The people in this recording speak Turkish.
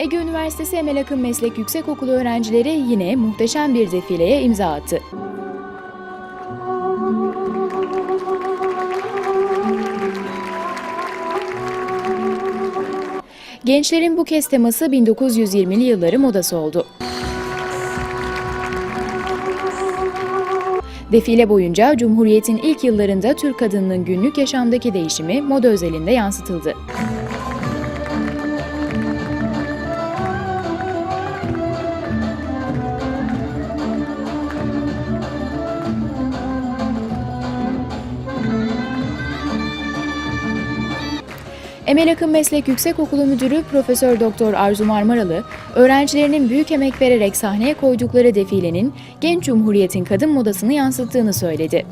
Ege Üniversitesi Emel Akın Meslek Yüksekokulu öğrencileri yine muhteşem bir defileye imza attı. Gençlerin bu kez teması 1920'li yılları modası oldu. Defile boyunca Cumhuriyet'in ilk yıllarında Türk kadınının günlük yaşamdaki değişimi moda özelinde yansıtıldı. Emel Akın Meslek Yüksekokulu Müdürü Profesör Doktor Arzu Marmaralı, öğrencilerinin büyük emek vererek sahneye koydukları defilenin genç cumhuriyetin kadın modasını yansıttığını söyledi.